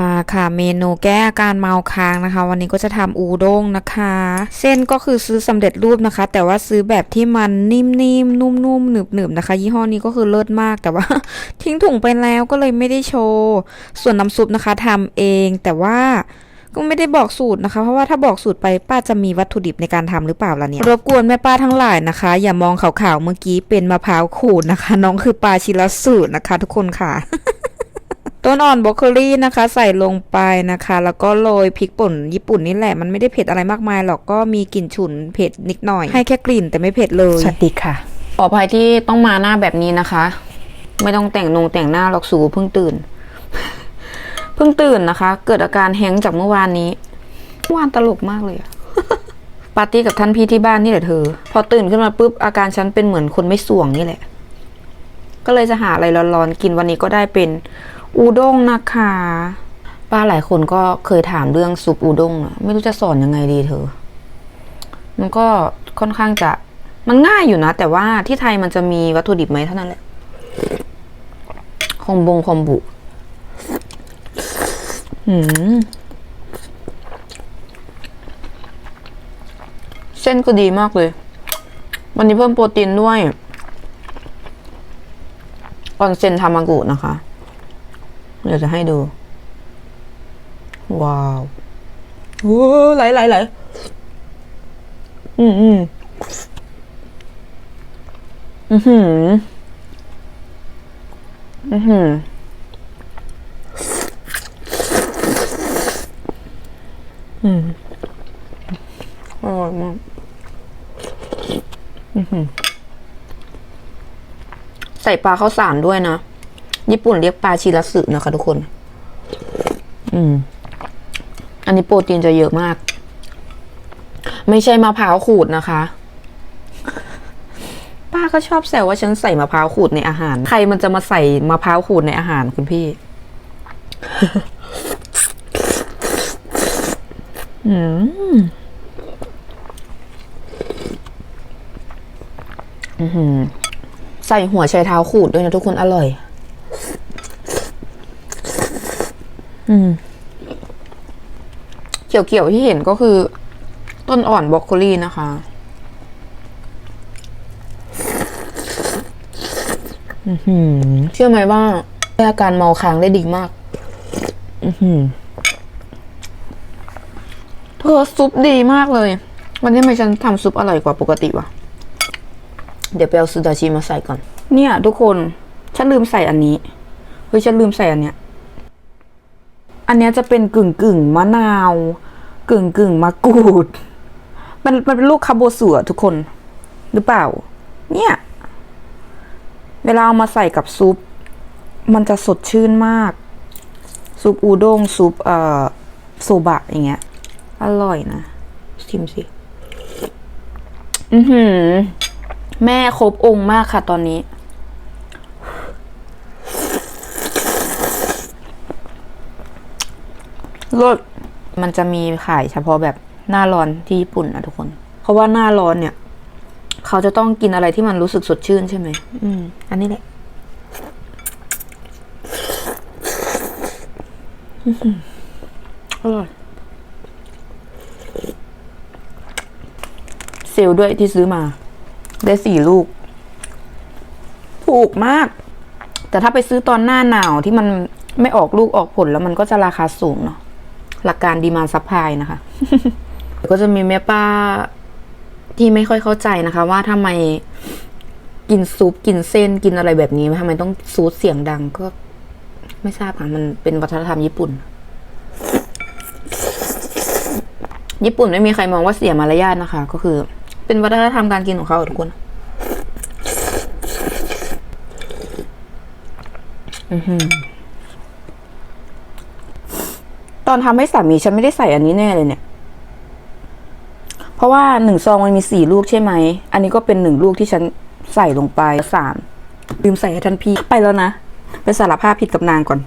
มาค่ะเมนูแก้อาการเมาค้างนะคะ วันนี้ก็จะทำอูด้งนะคะ เส้นก็คือซื้อสำเร็จรูปนะคะ แต่ว่าซื้อแบบที่มันนิ่มๆนุ่มๆหนึบๆนะคะ ยี่ห้อนี้ก็คือเลิศมากแต่ว่า ทิ้งถุงไปแล้วก็เลยไม่ได้โชว์ ส่วนน้ำซุปนะคะทำเองแต่ว่าก็ไม่ได้บอกสูตรนะคะ เพราะว่าถ้าบอกสูตรไปป้าจะมีวัตถุดิบในการทำหรือเปล่าล่ะเนี่ยรบกวนแม่ป้าทั้งหลายนะคะ อย่ามองขาวๆเมื่อกี้เป็นมะพร้าวขูดนะคะ น้องคือปลาชิลสูตรนะคะ ทุกคนค่ะ ต้นอ่อนบรอกโคลีนะคะ ใส่ลงไปนะคะ แล้วก็โรยพริกป่นญี่ปุ่นนี่แหละมันไม่ได้เผ็ดอะไรมากมายหรอกก็มีกลิ่นฉุนเผ็ดนิดหน่อย ให้แค่กลิ่นแต่ไม่เผ็ดเลยสวัสดีค่ะขออภัยที่ต้องมาหน้าแบบนี้นะคะ ไม่ต้องแต่งนงแต่งหน้าหรอกสูเพิ่งตื่น เพิ่งตื่นนะคะ เกิดอาการแฮงจากเมื่อวานนี้เมื่อวานตลกมากเลยอะปาร์ตี้กับท่านพี่ที่บ้านนี่แหละเธอ พอตื่นขึ้นมาปุ๊บอาการฉันเป็นเหมือนคนไม่ส่วงนี่แหละ ก็เลยจะหาอะไรร้อนๆกินวันนี้ก็ได้เป็น อูด้งนะคะ ป้าหลายคนก็เคยถามเรื่องซุปอูด้งอะไม่รู้จะสอนยังไงดีเธอ มันก็ค่อนข้างจะมันง่ายอยู่นะ แต่ว่าที่ไทยมันจะมีวัตถุดิบไหมเท่านั้นแหละคอมบงคอมบุหืมเส้นก็ดีมากเลย วันนี้เพิ่มโปรตีนด้วยออนเซนทามากุนะคะ เดี๋ยวจะให้ดู ว้าวโอ้ไหลไหลไหลอืมอืมอือหืออือหืออืมอร่อยมากอือหือใส่ปลาข้าวสารด้วยนะ ญี่ปุ่นเรียกปลาชิรัสึนะคะทุกคน อืม อันนี้โปรตีนจะเยอะมาก ไม่ใช่มะพร้าวขูดนะคะ ป้าก็ชอบแซวว่าฉันใส่มะพร้าวขูดในอาหาร ใครมันจะมาใส่มะพร้าวขูดในอาหารคุณพี่ อืมอือหือใส่หัวไชเท้าขูดด้วยนะทุกคนอร่อย อืมเกี่ยวๆที่เห็นก็คือ ต้นอ่อนบรอกโคลีนะคะอือหือเชื่อไหมว่าแก้อาการเมาค้างได้ดีมากอือหือเธอซุปดีมากเลย วันนี้ทำไมฉันทำซุปอร่อยกว่าปกติวะ เดี๋ยวไปเอาซูดาชิมาใส่ก่อน เนี่ย ทุกคน ฉันลืมใส่อันนี้ เฮ้ย ฉันลืมใส่อันเนี้ย อันนี้จะเป็นกึ่งกึ่งมะนาว กึ่งกึ่งมะกรูด มันมันเป็นลูกคาโบสัวทุกคน หรือเปล่า เนี่ย เวลาเอามาใส่กับซุป มันจะสดชื่นมาก ซุปอูด้งซุปเอ่อโซบะอย่างเงี้ย อร่อยนะชิมสิอือหือ แม่ครบองค์มากค่ะตอนนี้ รสมันจะมีขายเฉพาะแบบหน้าร้อนที่ญี่ปุ่นนะทุกคน เพราะว่าหน้าร้อนเนี่ย เขาจะต้องกินอะไรที่มันรู้สึกสดชื่นใช่ไหมอืม อันนี้แหละอื้อหืออร่อยเซลล์ด้วยที่ซื้อมา ได้สี่ลูก ถูกมาก แต่ถ้าไปซื้อตอนหน้าหนาวที่มันไม่ออกลูกออกผลแล้วมันก็จะราคาสูงเนาะ หลักการดีมาซัพพลายนะคะ ก็จะมีแม่ป้าที่ไม่ค่อยเข้าใจนะคะว่าทำไมกินซุปกินเส้นกินอะไรแบบนี้ทำไมต้องซูดเสียงดังก็ไม่ทราบค่ะมันเป็นวัฒนธรรมญี่ปุ่น ญี่ปุ่นไม่มีใครมองว่าเสียมารยาทนะคะ ก็คือ เป็นวัฒนธรรมการกินของเขาทุกคนอือหือ ต อนทำให้สามีฉันไม่ได้ใส่อันนี้แน่เลยเนี่ย เพราะว่าหนึ่งซองมันมีสี่ลูกใช่ไหม อันนี้ก็เป็นหนึ่งลูกที่ฉันใส่ลงไปสามลืมใส่ให้ทันพี่ไปแล้วนะ ไปสารภาพผิดกับนางก่อน